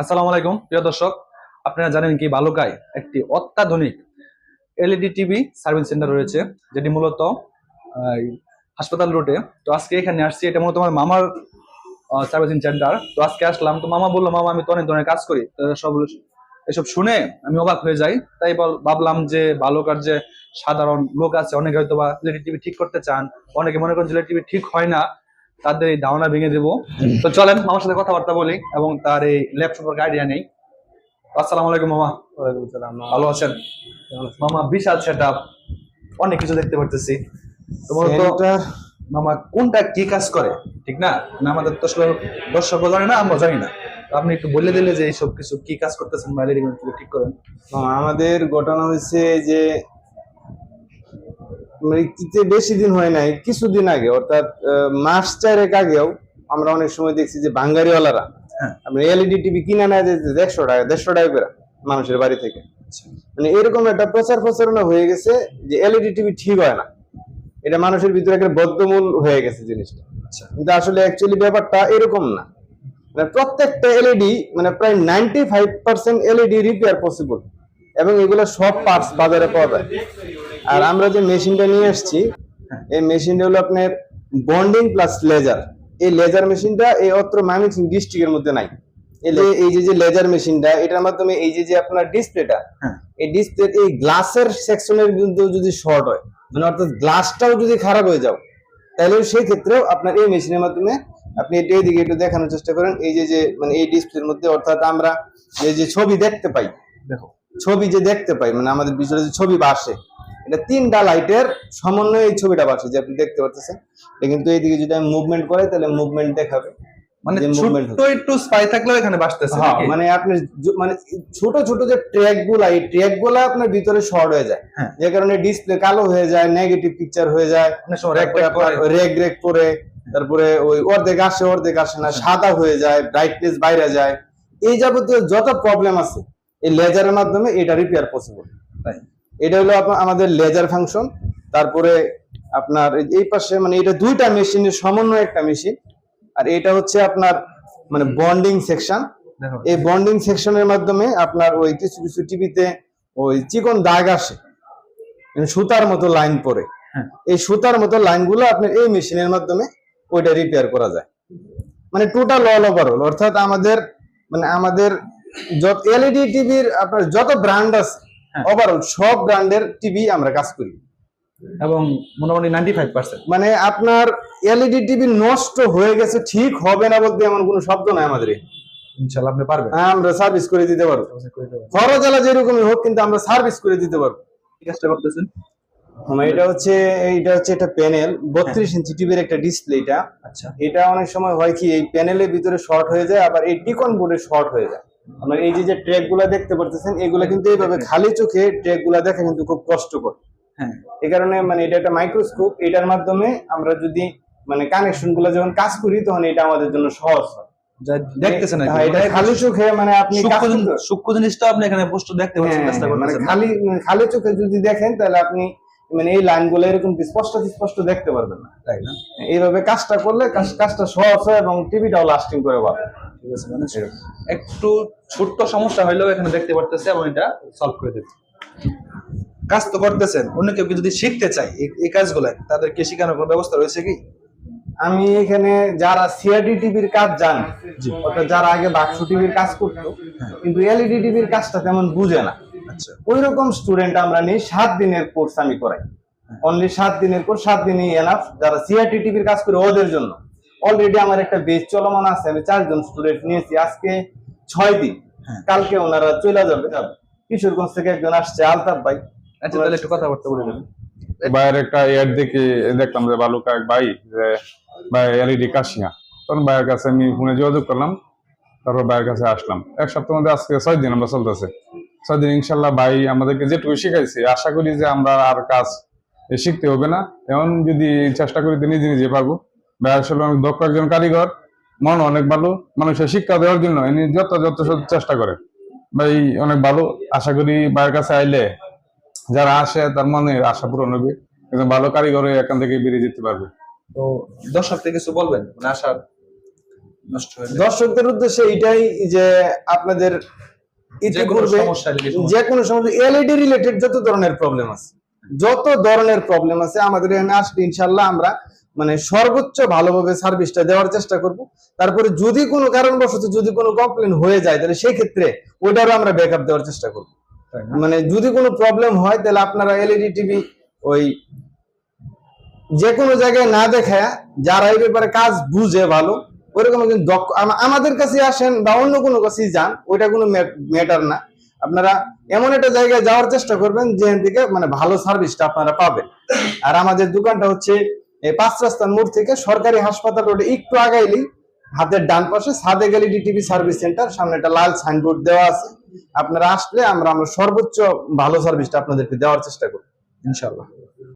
আসসালামু আলাইকুম, প্রিয় দর্শক। আপনারা জানেন কি বালুকায় একটি অত্যাধুনিক এলইডি টিভি সার্ভিস সেন্টার রয়েছে, যেটি মূলত হাসপাতাল রোডে। তো আজকে এখানে আসছি, এটা মূলত আমার মামার সার্ভিসিং সেন্টার। তো আজকে আসলাম, তো মামা বলল, মামা, আমি তো অনেক ধরনের কাজ করি। তো সব, এসব শুনে আমি অবাক হয়ে যাই। তাই ভাবলাম যে বালুকার যে সাধারণ লোক আছে, অনেকে হয়তো বা টিভি ঠিক করতে চান, অনেকে মনে করেন যে টিভি ঠিক হয় না তাদের এই ধারণা ভেঙে দেবো। তো চলেন মামার সাথে কথাবার্তা বলি এবং তার এই ল্যাব সম্পর্কে আইডিয়া নেই। আসসালামু আলাইকুম মামা। ভালো আছেন? মামা বিশাল সেট অনেক কিছু দেখতে পারতেছি। তোমার তো মামা কোনটা কি কাজ করে? ঠিক না? না আমাদের তো দর্শক জানে না আমরা জানি না। আপনি একটু বলে দিলে যে এইসব কিছু কি কাজ করতেছেন এলইডি ঠিক করেন। আমাদের ঘটনা হয়েছে যে মানে ইতে বেশি দিন হয় নাই কিছুদিন আগে অর্থাৎ মাস চারেক আগেও আমরা অনেক সময় দেখছি যে বাঙ্গারিওয়ালারা। আপনি এলইডি টিভি কিনে নেয় যে দেড়শো টাকা দেড়শো টাকা করে মানুষের বাড়ি থেকে। মানে এরকম একটা প্রচার প্রচারণা হয়ে গেছে যে এলইডি টিভি ঠিক হয় না। এটা মানুষের ভিতরে একটা বদ্ধমূল হয়ে গেছে জিনিসটা। আচ্ছা। কিন্তু আসলে অ্যাকচুয়ালি ব্যাপারটা এরকম না। মানে প্রত্যেকটা এলইডি মানে প্রায় ninety five percent LED repair possible এবং এগুলো সব পার্টস বাজারে পাওয়া যায়। আর আমরা যে মেশিনটা নিয়ে আসছি এই মেশিনটা হলো আপনার বন্ডিং প্লাস লেজার এই লেজার মেশিনটা এই অত্র ময়মনসিং ডিস্ট্রিক্টের মধ্যে নাই। এই যে যে লেজার মেশিনটা এটার মাধ্যমে এই যে যে আপনার ডিসপ্লেটা হ্যাঁ। এই ডিসপ্লে এই গ্লাসের সেকশনের কিন্তু যদি শর্ট হয় মানে অর্থাৎ গ্লাসটাও যদি খারাপ হয়ে যাও তাহলে সেই ক্ষেত্রেও আপনার এই মেশিনের মাধ্যমে আপনি এটা এইদিকে একটু দেখানোর চেষ্টা করেন। এই যে যে মানে এই ডিসপ্লের মধ্যে অর্থাৎ আমরা এই যে ছবি দেখতে পাই দেখো ছবি যে দেখতে পাই মানে আমাদের ভিতরে যে ছবি বাসে এটা তিনটা লাইটের সমন্বয়ে এই ছবিটা বাসে যে আপনি দেখতে পাচ্ছেন এটা কিন্তু এইদিকে যদি আমি মুভমেন্ট করে তাহলে মুভমেন্ট দেখাবে। মানে movement একটু স্পাই থাকলেও এখানে বাসতেছে হ্যাঁ, মানে আপনি মানে ছোট ছোট যে ট্র্যাকগুলা এই ট্র্যাকগুলা আপনার ভিতরে শর্ট হয়ে যায়। হ্যাঁ। যে কারণে ডিসপ্লে কালো হয়ে যায় নেগেটিভ পিকচার হয়ে যায়। রেগ রেগ করে তারপরে ওই অর্ধেক আসে অর্ধেক আসে না সাদা হয়ে যায় ব্রাইটনেস বাইরে যায়। এই যাবতীয় যত প্রবলেম আছে এই লেজারের মাধ্যমে এটা রিপেয়ার পসিবল তাই। এটা হলো আমাদের লেজার ফাংশন তারপরে আপনার এই- পাশে মানে এটা দুইটা মেশিনের সমন্বয় একটা মেশিন আর এটা হচ্ছে আপনার মানে বন্ডিং সেকশন এই বন্ডিং সেকশনের মাধ্যমে আপনার ওই কিছু কিছু টিভিতে ওই চিকন দাগ আসে মানে সুতার মতো লাইন পড়ে হ্যাঁ। এই সুতার মতো লাইনগুলো আপনার এই মেশিনের মাধ্যমে ওইটা রিপেয়ার করা যায়। মানে টোটাল অল ওভারঅল অর্থাৎ আমাদের মানে আমাদের যত এলইডি টিভির আপনার যত ব্র্যান্ড আছে হ্যাঁ। ওভারঅল সব ব্র্যান্ডের টিভি আমরা কাজ করি। এবং মোটামুটি নাইনটি ফাইভ পার্সেন্ট মানে আপনার এলইডি টিভি নষ্ট হয়ে গেছে ঠিক হবে না বলতে এমন কোনো শব্দ নাই আমাদের ইনশাল্লাহ আপনি পারবেন। আমরা সার্ভিস করে দিতে পারব। খরচ আলা যেরকমই হোক কিন্তু আমরা সার্ভিস করে দিতে পারব। কাজটা করতেছেন এটা হচ্ছে এইটা হচ্ছে একটা প্যানেল বত্রিশ ইঞ্চি টিভির একটা ডিসপ্লে এটা আচ্ছা। এটা অনেক সময় হয় কি এই প্যানেলের ভিতরে শর্ট হয়ে যায় আবার এই টিকন বোর্ডে শর্ট হয়ে যায়। আপনার এই যে যে ট্র্যাকগুলা দেখতে পারতেছেন এগুলা কিন্তু এইভাবে খালি চোখে ট্র্যাকগুলা দেখা কিন্তু খুব কষ্টকর। হ্যাঁ। এই কারণে মানে এটা একটা মাইক্রোস্কোপ এটার মাধ্যমে আমরা যদি মানে কানেকশনগুলা যখন কাজ করি তখন এটা আমাদের জন্য সহজ হয়। দেখতেছেন। হ্যাঁ, এটা মানে খালি চোখে মানে আপনি সূক্ষ্ম জিনিসটা আপনি এখানে পোস্ট দেখতে পাচ্ছেন হ্যাঁ, মানে খালি খালি চোখে যদি দেখেন তাহলে আপনি মানে এই লাইনগুলো এরকম স্পষ্ট স্পষ্ট দেখতে পারবেন না। তাই না? এইভাবে কাজটা করলে কাজটা সহজ হয় এবং টিভিটাও লাস্টিং করে পাবে ঠিক আছে মানে একটু ছোট্ট সমস্যা হইলেও এখানে দেখতে পারতেছে এবং এটা সলভ করে দিচ্ছে। কাজ তো করতেছেন অন্য কেউ যদি শিখতে চায় এই- এই কাজগুলো তাদেরকে শেখানোর কোনো ব্যবস্থা রয়েছে কি? আমি এখানে যারা সিআরডি টিভির কাজ জান অর্থাৎ যারা আগে বাক্স টিভির কাজ করতো কিন্তু এলইডি টিভির কাজটা তেমন বুঝে না। আচ্ছা। ওই রকম স্টুডেন্ট আমরা নিই সাত দিনের কোর্স আমি করাই। অনলি সাত দিনের কোর্স সাত দিনই এনাফ যারা সিআরটি টিভির কাজ করে ওদের জন্য। অলরেডি আমার একটা বেচ চলমান আছে আমি চারজন স্টুডেন্ট নিয়েছি আজকে ছয় দিন। হ্যাঁ। কালকে ওনারা চলে যাবে। কিশোরগঞ্জ থেকে একজন আসছে আলতাফ ভাই। আচ্ছা তাহলে একটু কথাবার্তা বলে দেবেন। ভাইয়ের একটা এড দেখে দেখলাম যে বালুকা এক ভাই যে ভাই এলইডি কাশিয়া। তখন ভাইয়ের কাছে আমি ফোনে যোগাযোগ করলাম তারপর ভাইয়ের কাছে আসলাম। এক সপ্তাহের মধ্যে আজকে ছয় দিন আমরা চলতেছে। ছয় দিন ইনশাল্লাহ ভাই আমাদেরকে যেটুকু শিখাইছে আশা করি যে আমরা আর কাজ শিখতে হবে না। এমন যদি চেষ্টা করি নিজে নিজে পারব অনেক দক্ষ একজন কারিগর মন অনেক ভালো মানুষের শিক্ষা দেওয়ার জন্য ইনি যত যত চেষ্টা করে। ভাই অনেক ভালো আশা করি ভাইয়ের কাছে আইলে যারা আসে তার মনে আশা পূরণ হবে একজন ভালো কারিগর এখান থেকে বেরিয়ে যেতে পারবে। তো দর্শক কিছু বলবেন? মানে যায়। দর্শকদের উদ্দেশ্যে এটাই যে আপনাদের যে কোনো ইতিপূর্বে সমস্যা LED সমস্যা। যে কোনো সমস্যা এলইডি রিলেটেড যত ধরনের প্রবলেম আছে যত ধরনের প্রবলেম আছে আমাদের এখানে আসলে ইনশাল্লাহ আমরা মানে সর্বোচ্চ ভালোভাবে সার্ভিসটা দেওয়ার চেষ্টা করব। তারপরে যদি কোনো কারণবশত যদি কোনো কমপ্লেন হয়ে যায় তাহলে সেই ক্ষেত্রে ওইটারও আমরা ব্যাকআপ দেওয়ার চেষ্টা করব? মানে যদি কোনো প্রবলেম হয় তাহলে আপনারা এলইডি টিভি ওই যে কোনো জায়গায় না দেখায় যারা এই ব্যাপারে কাজ বুঝে ভালো ওইরকম একজন দক্ষ আম- আমাদের কাছে আসেন বা অন্য কোনো কাছেই যান ওইটা কোনো ম্যাটার না। আপনারা এমন একটা জায়গায় যাওয়ার চেষ্টা করবেন যেখান থেকে মানে ভালো সার্ভিসটা আপনারা পাবেন। আর আমাদের দোকানটা হচ্ছে এই পাঁচ রাস্তার মোড় থেকে সরকারি হাসপাতাল রোডে একটু আগাইলি হাতের ডান পাশে সাদে গেলি ডিটিভি সার্ভিস সেন্টার, সামনে একটা লাল সাইনবোর্ড দেওয়া আছে। আপনারা আসলে আমরা আমরা সর্বোচ্চ ভালো সার্ভিসটা আপনাদেরকে দেওয়ার চেষ্টা করব ইনশাল্লাহ